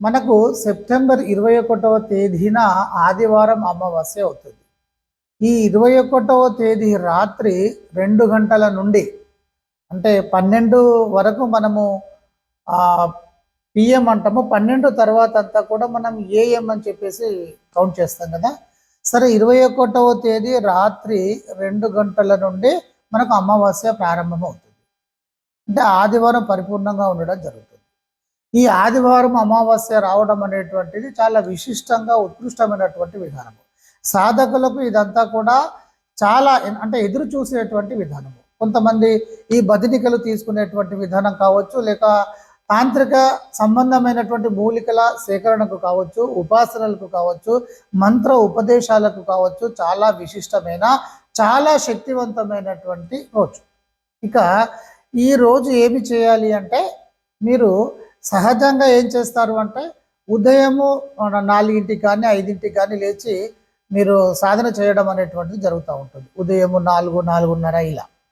మనకు సెప్టెంబర్ ఇరవై ఒకటవ తేదీన ఆదివారం అమావాస్య అవుతుంది. ఈ ఇరవై ఒకటవ తేదీ రాత్రి రెండు గంటల నుండి అంటే పన్నెండు వరకు మనము పిఎం అంటాము. పన్నెండు తర్వాత అంతా కూడా మనం ఏఎం అని చెప్పేసి కౌంట్ చేస్తాం కదా. సరే ఇరవై ఒకటవ తేదీ రాత్రి రెండు గంటల నుండి మనకు అమావాస్య ప్రారంభం అవుతుంది అంటే ఆదివారం పరిపూర్ణంగా ఉండడం జరుగుతుంది. ఈ ఆదివారం అమావాస్య రావడం అనేటువంటిది చాలా విశిష్టంగా ఉత్కృష్టమైనటువంటి విధానము. సాధకులకు ఇదంతా కూడా చాలా అంటే ఎదురు చూసేటువంటి విధానము. కొంతమంది ఈ బదినికలు తీసుకునేటువంటి విధానం కావచ్చు లేక తాంత్రిక సంబంధమైనటువంటి మూలికల సేకరణకు కావచ్చు ఉపాసనలకు కావచ్చు మంత్ర ఉపదేశాలకు కావచ్చు చాలా విశిష్టమైన చాలా శక్తివంతమైనటువంటి రోజు. ఇక ఈ రోజు ఏమి చేయాలి అంటే మీరు సహజంగా ఏం చేస్తారు అంటే ఉదయము నాలుగింటికి కానీ ఐదింటికి కానీ లేచి మీరు సాధన చేయడం అనేటువంటిది జరుగుతూ ఉంటుంది. ఉదయము నాలుగు నాలుగున్నర ఇలా.